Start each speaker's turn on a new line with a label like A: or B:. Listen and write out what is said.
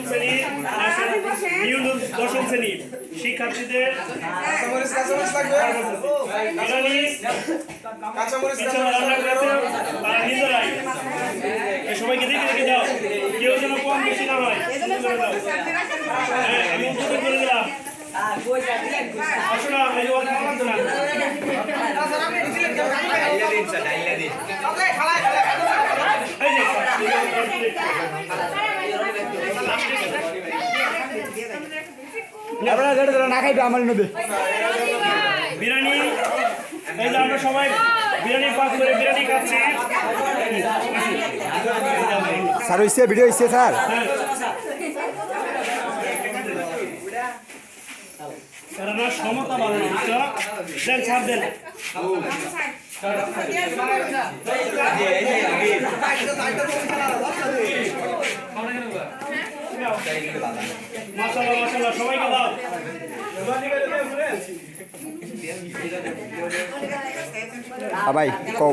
A: আচ্ছা, আচ্ছা, দশম শ্রেণি শিক্ষার্থীদের সবাইকে দেখে দেখে দাও কেউ যেন কম বেশি না হয়। হ্যাঁ, আমি করে দিলাম। আসলে
B: আপনারা যেটা যেটা না খাইবে আমার নদী
A: বিরিয়ানি এই যে আমরা সবাই বিরিয়ানি পাক করে বিরিয়ানি খাচ্ছি।
B: স্যার হইছে ভিডিও হইছে স্যার।
A: কেননা সমতা ভালো না দেন ছাড় দেন। মাশাআল্লাহ মাশাআল্লাহ সবাইকে দাও।
B: ভাই কও